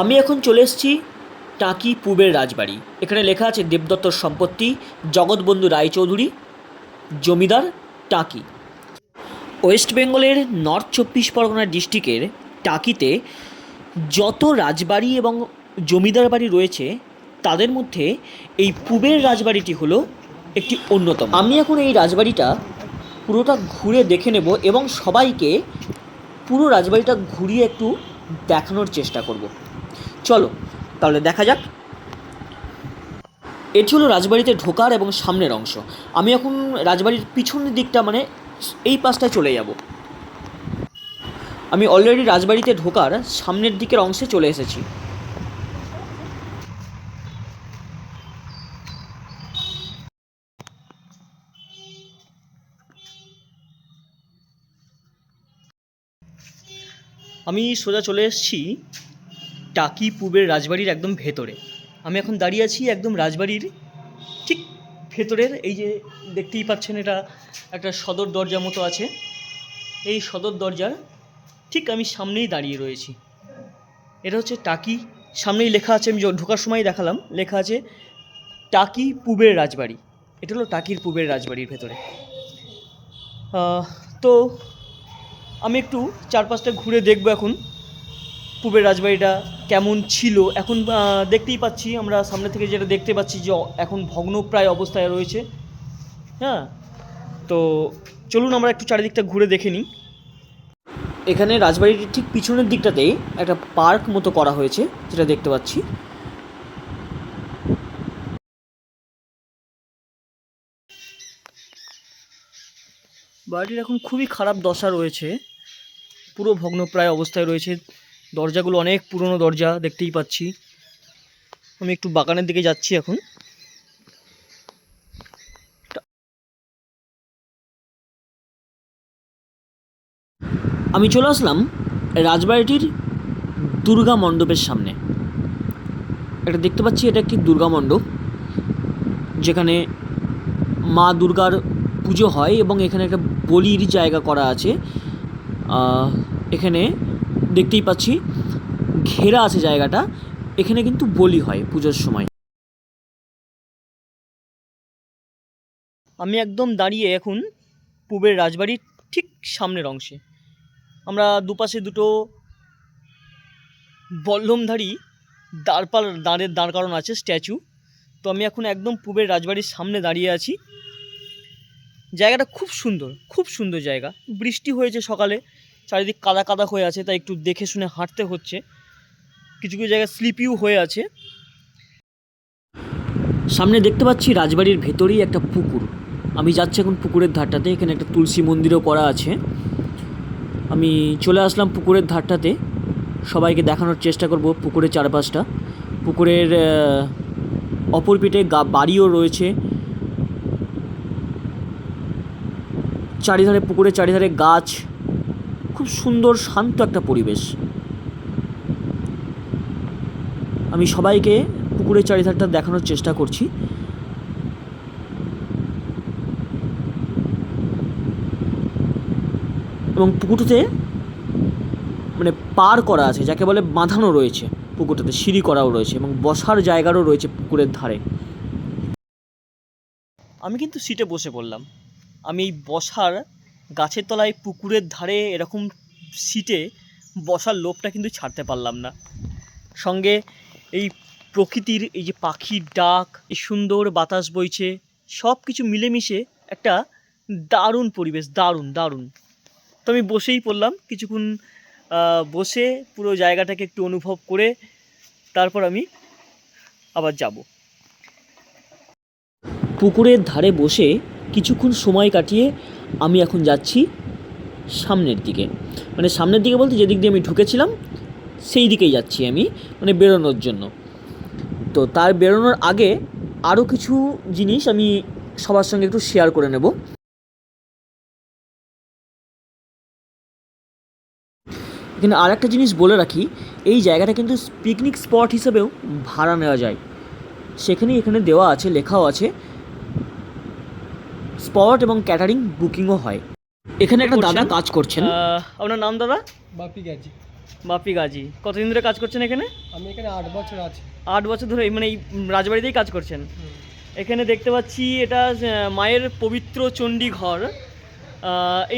আমি এখন চলে এসেছি টাকি পূবের রাজবাড়ি। এখানে লেখা আছে দেবদত্তর সম্পত্তি, জগৎবন্ধু রায়চৌধুরী, জমিদার টাকি। ওয়েস্ট বেঙ্গলের নর্থ চব্বিশ পরগনা ডিস্ট্রিক্টের টাকিতে যত রাজবাড়ি এবং জমিদার বাড়ি রয়েছে, তাদের মধ্যে এই পূবের রাজবাড়িটি হলো একটি অন্যতম। আমি এখন এই রাজবাড়িটা পুরোটা ঘুরে দেখে নেব এবং সবাইকে পুরো রাজবাড়িটা ঘুরিয়ে একটু দেখানোর চেষ্টা করব। চলো, তাহলে দেখা যাক। এটি হলো রাজবাড়িতে ঢোকার এবং সামনের অংশ। আমি এখন রাজবাড়ির পিছনের দিকটা মানে এই পাশটায় চলে যাব। আমি অলরেডি রাজবাড়িতে ঢোকার সামনের দিকের অংশে চলে এসেছি। আমি সোজা চলে এসেছি টাকি পূবের রাজবাড়ির একদম ভেতরে। আমি এখন দাঁড়িয়ে আছি একদম রাজবাড়ির ঠিক ভেতরের, এই যে দেখতেই পাচ্ছেন এটা একটা সদর দরজা মতো আছে। এই সদর দরজার ঠিক আমি সামনেই দাঁড়িয়ে রয়েছি। এটা হচ্ছে টাকি। সামনেই লেখা আছে, আমি ঢোকার সময় দেখালাম। লেখা আছে, টাকি পূবের রাজবাড়ি। এটা হলো টাকির পূবের রাজবাড়ির ভেতরে। তো আমি একটু চারপাশটা ঘুরে দেখব এখন। পূবের রাজবাড়িটা কেমন ছিল? এখন দেখতেই পাচ্ছি, আমরা সামনে থেকে যেটা দেখতে পাচ্ছি যে এখন ভগ্নপ্রায় অবস্থায় রয়েছে। হ্যাঁ? তো চলুন আমরা একটু চারিদিকটা ঘুরে দেখে নিই। এখানে রাজবাড়িটির ঠিক পিছনের দিকটাতেই একটা পার্ক মতো করা হয়েছে, যেটা দেখতে পাচ্ছি। বাড়িটির এখন খুবই খারাপ দশা রয়েছে। পুরো ভগ্নপ্রায় অবস্থায় রয়েছে। দরজাগুলো অনেক পুরনো দরজা, দেখতেই পাচ্ছি। আমি একটু বাগানের দিকে যাচ্ছি এখন। আমি চলে আসলাম রাজবাড়িটির দুর্গা মণ্ডপের সামনে। এটা দেখতে পাচ্ছি, এটা একটি দুর্গা মণ্ডপ, যেখানে মা দুর্গার পুজো হয় এবং এখানে একটা বলির জায়গা করা আছে। এখানে দেখতেই পাচ্ছি। ঘেরা আছে জায়গাটা। এখানে কিন্তু বলি হয় পুজোর সময়। আমি একদম দাঁড়িয়ে এখন পূবের রাজবাড়ির ঠিক সামনের অংশে। আমরা দুপাশে দুটো বল্লমধারী দাঁড়পাল দাঁড়ের দাঁড় কারণ আছে, স্ট্যাচু। তো আমি এখন একদম পূবের রাজবাড়ির সামনে দাঁড়িয়ে আছি। জায়গাটা খুব সুন্দর খুব সুন্দর জায়গা। বৃষ্টি হয়েছে সকালে। চারিদিক কাদা কাদা হয়ে আছে, তাই একটু দেখে শুনে হাঁটতে হচ্ছে। কিছু কিছু জায়গায় স্লিপিও হয়ে আছে। সামনে দেখতে পাচ্ছি রাজবাড়ির ভেতরেই একটা পুকুর। আমি যাচ্ছি এখন পুকুরের ধারটাতে, এখানে একটা তুলসী মন্দিরও করা আছে। আমি চলে আসলাম পুকুরের ধারটাতে। সবাইকে দেখানোর চেষ্টা করব পুকুরের চারপাশটা। পুকুরের অপর পিঠে গা, বাড়িও রয়েছে। চারিধারে পুকুরের চারিধারে গাছ খুব সুন্দর, শান্ত একটা পরিবেশ। আমি সবাইকে পুকুরের চারিধারটা দেখানোর চেষ্টা করছি। এবং পুকুরটাতে মানে পার করা আছে, যাকে বলে বাঁধানো রয়েছে পুকুরটাতে, সিঁড়ি করাও রয়েছে এবং বসার জায়গারও রয়েছে পুকুরের ধারে। আমি কিন্তু সিটে বসে পড়লাম। আমি এই বসার গাছের তলায় পুকুরের ধারে এরকম সিটে বসার লোভটা কিন্তু ছাড়তে পারলাম না। সঙ্গে এই প্রকৃতির এই যে পাখির ডাক, এই সুন্দর বাতাস বইছে সব কিছু মিলেমিশে একটা দারুণ পরিবেশ, দারুণ দারুণ। তো আমি বসেই পড়লাম, কিছুক্ষণ বসে পুরো জায়গাটাকে একটু অনুভব করে তারপর আমি আবার যাব। পুকুরের ধারে বসে কিছুক্ষণ সময় কাটিয়ে আমি এখন যাচ্ছি সামনের দিকে। মানে সামনের দিকে বলতে যেদিক দিয়ে আমি ঢুকেছিলাম, সেই দিকেই যাচ্ছি আমি মানে বেরোনোর জন্য। তো তার বেরোনোর আগে আরও কিছু জিনিস আমি সবার সঙ্গে একটু শেয়ার করে নেব। এখানে আর একটা জিনিস বলে রাখি, এই জায়গাটা কিন্তু পিকনিক স্পট হিসেবেও ভাড়া নেওয়া যায়। সেখানে এখানে দেওয়া আছে, লেখাও আছে। স্পট এবং ক্যাটারিং বুকিংও হয়। এখানে একটা দাদা কাজ করছেন। আপনার নাম দাদা? বাপি গাজি। বাপি গাজী। কতদিন ধরে কাজ করছেন এখানে? আমি এখানে আট বছর আছি। আট বছর ধরে মানে এই রাজবাড়িতেই কাজ করছেন? এখানে দেখতে পাচ্ছি এটা মায়ের পবিত্র চণ্ডী ঘর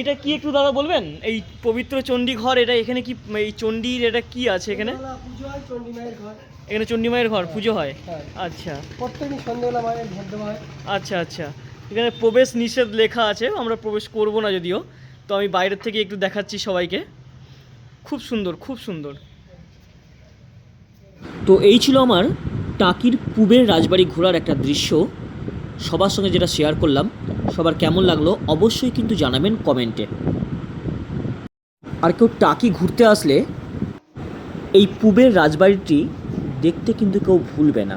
এটা কি একটু দাদা বলবেন? এই পবিত্র চণ্ডী ঘর এটা এখানে কি এই চণ্ডীর এটা কি আছে এখানে? সন্ধ্যেবেলা হয় চণ্ডী মায়ের ঘর। এখানে চণ্ডী মায়ের ঘর পুজো হয়? হ্যাঁ। আচ্ছা। প্রত্যেকদিন সন্ধ্যেবেলা মায়ের দেওয়া হয়। আচ্ছা আচ্ছা। এখানে প্রবেশ নিষেধ লেখা আছে, আমরা প্রবেশ করব না যদিও। তো আমি বাইরের থেকে একটু দেখাচ্ছি সবাইকে। খুব সুন্দর খুব সুন্দর। তো এই ছিল আমার টাকির পূবের রাজবাড়ি ঘোরার একটা দৃশ্য। সবার সঙ্গে যেটা শেয়ার করলাম, সবার কেমন লাগল অবশ্যই কিন্তু জানাবেন কমেন্টে। আর কেউ টাকি ঘুরতে আসলে এই পূবের রাজবাড়িটি দেখতে কিন্তু কেউ ভুলবে না।